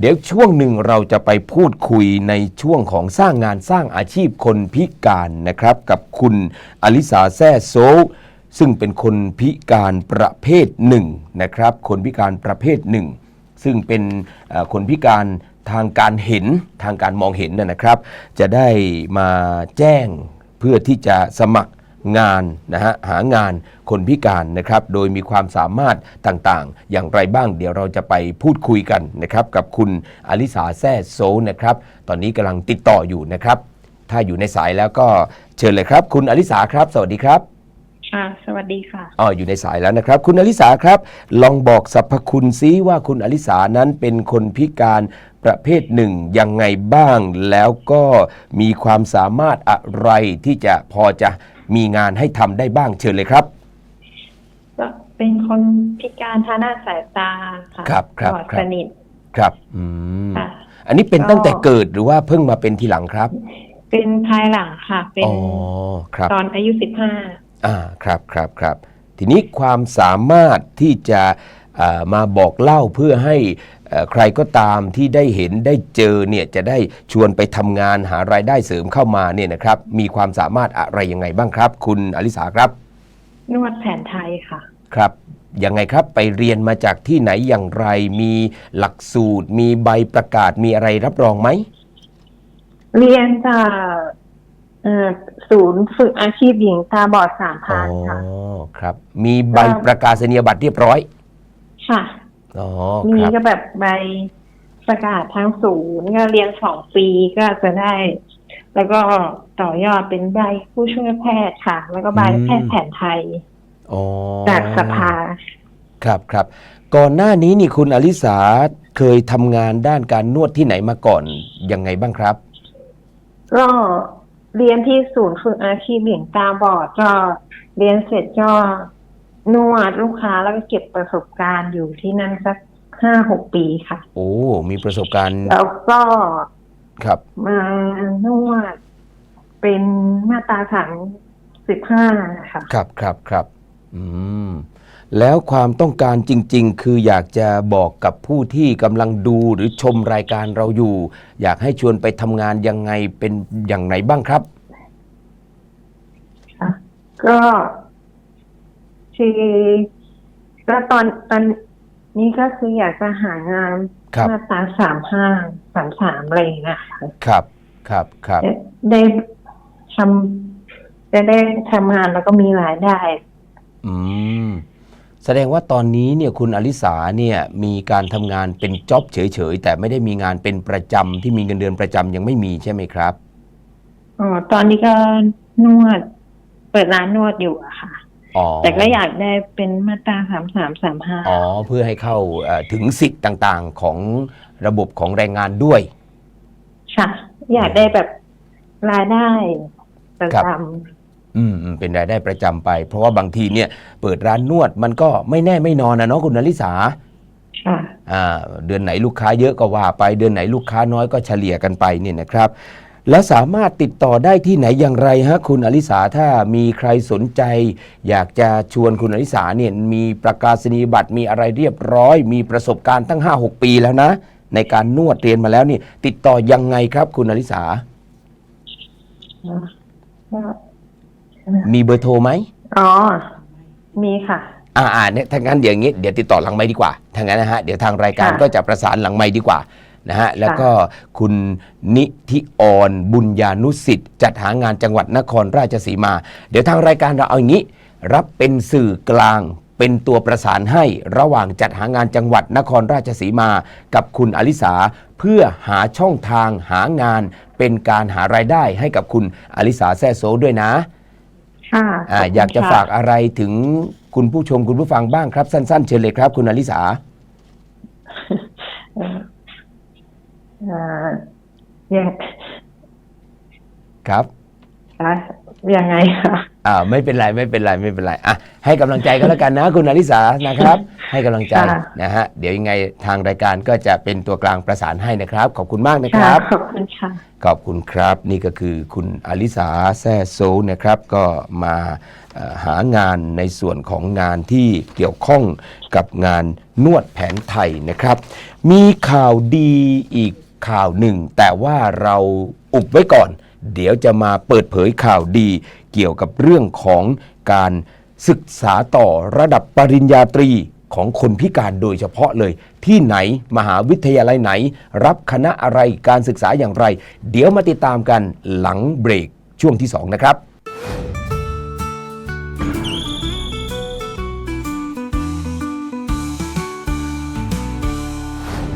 เดี๋ยวช่วงหนึ่งเราจะไปพูดคุยในช่วงของสร้างงานสร้างอาชีพคนพิการนะครับ กับคุณอลิสาแซ่โซซึ่งเป็นคนพิการประเภทหนึ่งนะครับ คนพิการประเภทหนึ่งซึ่งเป็นคนพิการทางการเห็นทางการมองเห็นนะนะครับ จะได้มาแจ้งเพื่อที่จะสมัคร งานนะฮะหางานคนพิการนะครับ โดยมีความสามารถต่างๆ อย่างไรบ้าง เดี๋ยวเราจะไปพูดคุยกันนะครับ กับคุณอลิสาแซ่โซนะครับ ตอนนี้กำลังติดต่ออยู่นะครับ ถ้าอยู่ในสายแล้วก็เชิญเลยครับ คุณอลิสาครับ สวัสดีครับค่ะ สวัสดีค่ะอ๋ออยู่ในสายแล้วนะครับ คุณอลิสาครับ ลองบอกสรรพคุณซิว่าคุณอลิสานั้นเป็นคนพิการประเภทหนึ่งยังไงบ้าง แล้วก็มีความสามารถอะไรที่จะพอจะ มีงานให้ทำได้บ้างเชิญเลยครับ ก็เป็นคนพิการทางด้านสายตาค่ะครับครับบอดครับ สนิทครับอืมค่ะ อันนี้เป็นก็ ตั้งแต่เกิดหรือว่าเพิ่งมาเป็นทีหลังครับเป็นภายหลังค่ะ เป็นอ๋อครับตอนอายุสิบห้าอ่าครับครับครับ ทีนี้ความสามารถที่จะเอ่อมาบอกเล่าเพื่อให้เอ่อ ใครก็ตามที่ได้เห็นได้เจอเนี่ยจะได้ชวนไปทำงานหารายได้เสริมเข้ามาเนี่ยนะครับ มีความสามารถอะไรยังไงบ้างครับ คุณอลิสาครับ นวดแผนไทยค่ะ ครับยังไงครับไปเรียนมาจากที่ไหนอย่างไร มีหลักสูตร มีใบประกาศมีอะไรรับรองไหม เรียนจากเอ่อศูนย์ฝึกอาชีพหญิงตาบอดสามอ๋พัอนค่ะครับ มีใบครับประกาศนียบัตรเรียบร้อย ค่ะ อ๋อมีครับก็แบบใบประกาศทางศูนย์ก็เรียนสองปีก็จะได้ แล้วก็ต่อยอดเป็นใบผู้ช่วยแพทย์ค่ะ แล้วก็ใบแพทย์แผนไทยอ๋อจากสภา ครับครับ ก่อนหน้านี้นี่คุณอลิสาเคยทำงานด้านการนวดที่ไหนมาก่อนยังไงบ้างครับ ก็เรียนที่ศูนย์ฝึกอาชีพหญิงตาบอดก็เรียนเสร็จก็ นวดลูกค้าแล้วก็เก็บประสบการณ์อยู่ที่นั่นสักห้าหกปีค่ะ โอ้ มีประสบการณ์ แล้วก็ครับมานวดเป็นมาตราสามสิบห้าค่ะ ครับครับครับ อืม แล้วความต้องการจริง ๆ คืออยากจะบอกกับผู้ที่กำลังดูหรือชมรายการเราอยู่ อยากให้ชวนไปทำงานยังไงเป็นอย่างไหนบ้างครับ ก็ คือก็ตอนตอนนี้ก็คืออยากจะหางานครับมาตราสามห้าสามสามอะไรอย่างเงี้ยค่ะครับครับครับได้ได้ทำจะได้ทำงานแล้วก็มีรายได้ อืมแสดงว่าตอนนี้เนี่ยคุณอลิสาเนี่ยมีการทำงานเป็นจ็อบเฉยๆ แต่ไม่ได้มีงานเป็นประจำที่มีเงินเดือนประจำยังไม่มีใช่ไหมครับ อ๋อ ตอนนี้ก็นวด เปิดร้านนวดอยู่อะค่ะอ๋อ แต่ก็อยากได้เป็นมาตราสามสามสามห้าอ๋อ เพื่อให้เข้าเอ่อถึงสิทธิ์ต่างๆของระบบของแรงงานด้วย ค่ะ อยากได้แบบรายได้ประครับจอืมอืมเป็นรายได้ประจำไป เพราะว่าบางทีเนี่ยเปิดร้านนวดมันก็ไม่แน่ไม่นอนนะเนาะคุณอลิสาำค่ะอ่าเดือนไหนลูกค้าเยอะก็ว่าไป เดือนไหนลูกค้าน้อยก็เฉลี่ยกันไปเนี่ยนะครับ แล้วสามารถติดต่อได้ที่ไหนอย่างไรฮะคุณอลิสาถ้ามีใครสนใจ อยากจะชวนคุณอลิสาเนี่ยมีประกาศนียบัตรมีอะไรเรียบร้อย มีประสบการณ์ตั้ง 5-6 ปีแล้วนะ ในการนวดเรียนมาแล้วนี่ ติดต่อยังไงครับ คุณอลิสาก็มีเบอร์โทรไหมอ๋อ มีค่ะอ่าอ่าเนี่ยถ้างั้นเดี๋ยวอย่างงี้เดี๋ยวติดต่อหลังไม้ดีกว่าถ้างั้นนะฮะเดี๋ยวทางรายการค่ะก็จะประสานหลังไม้ดีกว่า นะฮะแล้วก็คุณนิธิออนบุญญานุสิทธิ์จัดหางานจังหวัดนครราชสีมา เดี๋ยวทางรายการเราเอาอย่างนี้ รับเป็นสื่อกลางเป็นตัวประสานให้ระหว่างจัดหางานจังหวัดนครราชสีมา กับคุณอลิสาเพื่อหาช่องทางหางาน เป็นการหารายได้ให้กับคุณอลิสาแซ่โซด้วยนะค่ะอ่าขบคุณอยากจะค่ฝากอะไรถึงคุณผู้ชมคุณผู้ฟังบ้างครับ สั้น ๆ เชิญเลยครับ คุณอลิสาเอ่อเอ่อ ยังครับอะยังไงคะอ่าไม่เป็นไรไม่เป็นไรไม่เป็นไรอะให้กำลังใจก็แล้วกันนะคุณอลิสานะครับ ให้กำลังใจค่ะนะฮะเดี๋ยวยังไงทางรายการก็จะเป็นตัวกลางประสานให้นะครับ ขอบคุณมากนะคค่ะรับ ขอบคุณค่ะขอบคุณครับ นี่ก็คือคุณอลิสาแซ่โซนะครับ ก็มาเอ่อหางานในส่วนของงานที่เกี่ยวข้องกับงานนวดแผนไทยนะครับ มีข่าวดีอีก ข่าวหนึ่ง แต่ว่าเราอุบไว้ก่อน เดี๋ยวจะมาเปิดเผยข่าวดี เกี่ยวกับเรื่องของการศึกษาต่อระดับปริญญาตรีของคนพิการโดยเฉพาะเลย ที่ไหนมหาวิทยาลัยไหน รับคณะอะไรการศึกษาอย่างไร เดี๋ยวมาติดตามกันหลังเบรกช่วงที่ 2 นะครับ